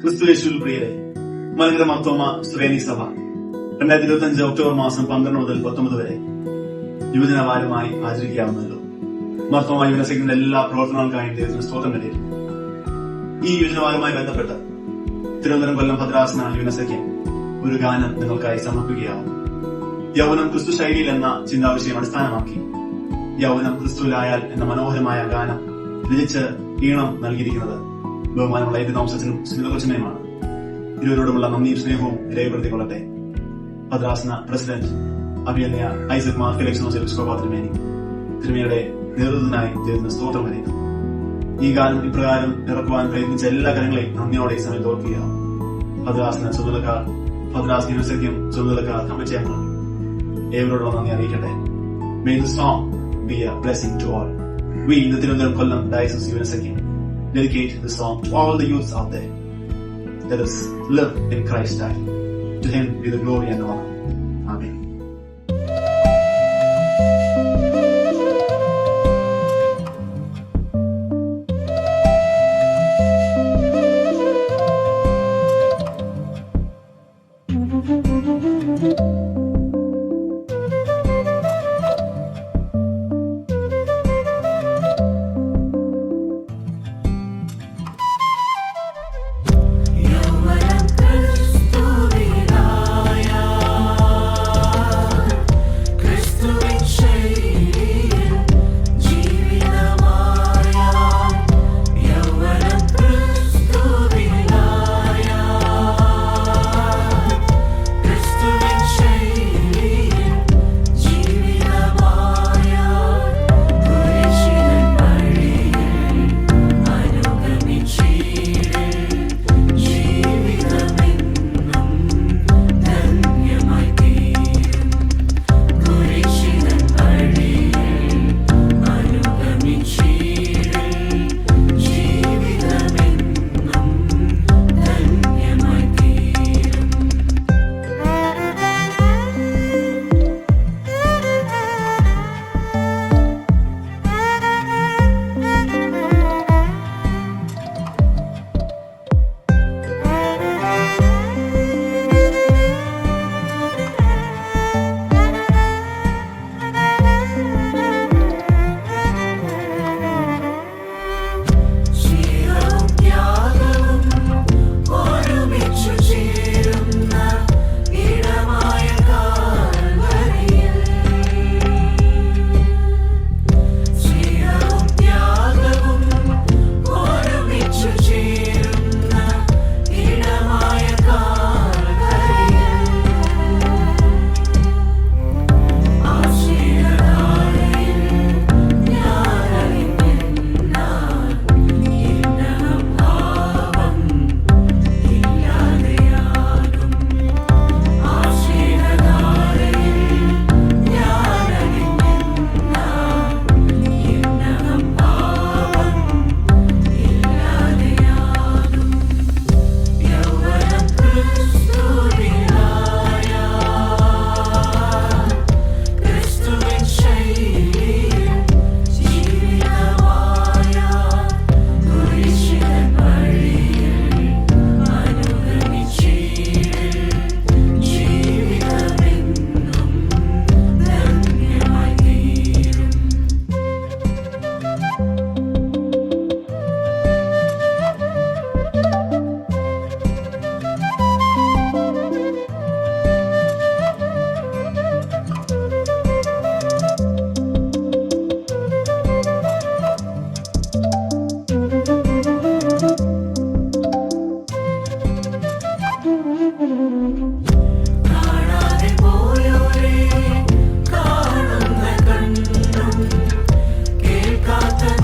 ക്രിസ്തു യേശുവിൽ പ്രിയരെ മലങ്കര മർത്തോമ ശ്രേണി സഭ. രണ്ടായിരത്തി ഇരുപത്തി അഞ്ച് ഒക്ടോബർ മാസം പന്ത്രണ്ട് മുതൽ പത്തൊമ്പത് വരെ യുവജന വാരമായി ആചരിക്കാവുന്നല്ലോ മർത്തോമ യുവന എല്ലാ പ്രവർത്തനങ്ങൾക്കായി ദൈവത്തിന് സ്തോത്രം കണ്ടിരുന്നു ഈ യുവജനവാരവുമായി ബന്ധപ്പെട്ട് തിരുവനന്തപുരം കൊല്ലം ഭദ്രാസന യുവനസഖ്യം ഒരു ഗാനം നിങ്ങൾക്കായി സമർപ്പിക്കുകയാവും യൗവനം ക്രിസ്തു ശൈലിയിൽ എന്ന ചിന്താവിഷയം അടിസ്ഥാനമാക്കി യൗവനം ക്രിസ്തുവിലായാൽ എന്ന മനോഹരമായ ഗാനം രചിച്ച് ഈണം നൽകിയിരിക്കുന്നത് ബഹുമാനമുള്ള ഏത് തോമസത്തിനും സ്മിതകൊച്ചനയുമാണ് ഇരുവരോടുമുള്ള നന്ദിയും സ്നേഹവും രേഖപ്പെടുത്തിക്കൊള്ളട്ടെ. ഭദ്രാസന പ്രസിഡന്റ് അഭിയന്യ ഐസക് മാർ ഫിലക്സ് എപ്പിസ്കോപ്പ തിരുമേനി തിരുമേനിയുടെ നേതൃത്വത്തിനായി തീർന്ന സ്തോത്രം അറിയിക്കുന്നു. ഈ ഗാനം ഇപ്രകാരം ഇറക്കുവാൻ പ്രയത്നിച്ച എല്ലാ കരങ്ങളെയും നന്ദിയോടെ ഈ സമയത്ത് ഓർക്കുക. ഭദ്രാസന ചുമതലക്കാർ ഭദ്രാസ് യൂണിവേഴ്സിറ്റിയും ചുമതലക്കാർ കമ്മിറ്റി അംഗങ്ങൾ ഏവരോടുള്ള നന്ദി അറിയിക്കട്ടെ. May the song be a blessing to all we ഇന്ന് Thiruvananthapuram Kollam diocese University, Dedicate the song to all the youths out there. Let us live in Christ's style. To Him be the glory and honor. Amen. കാണുന്ന കണ്ണും കേൾക്കാത്ത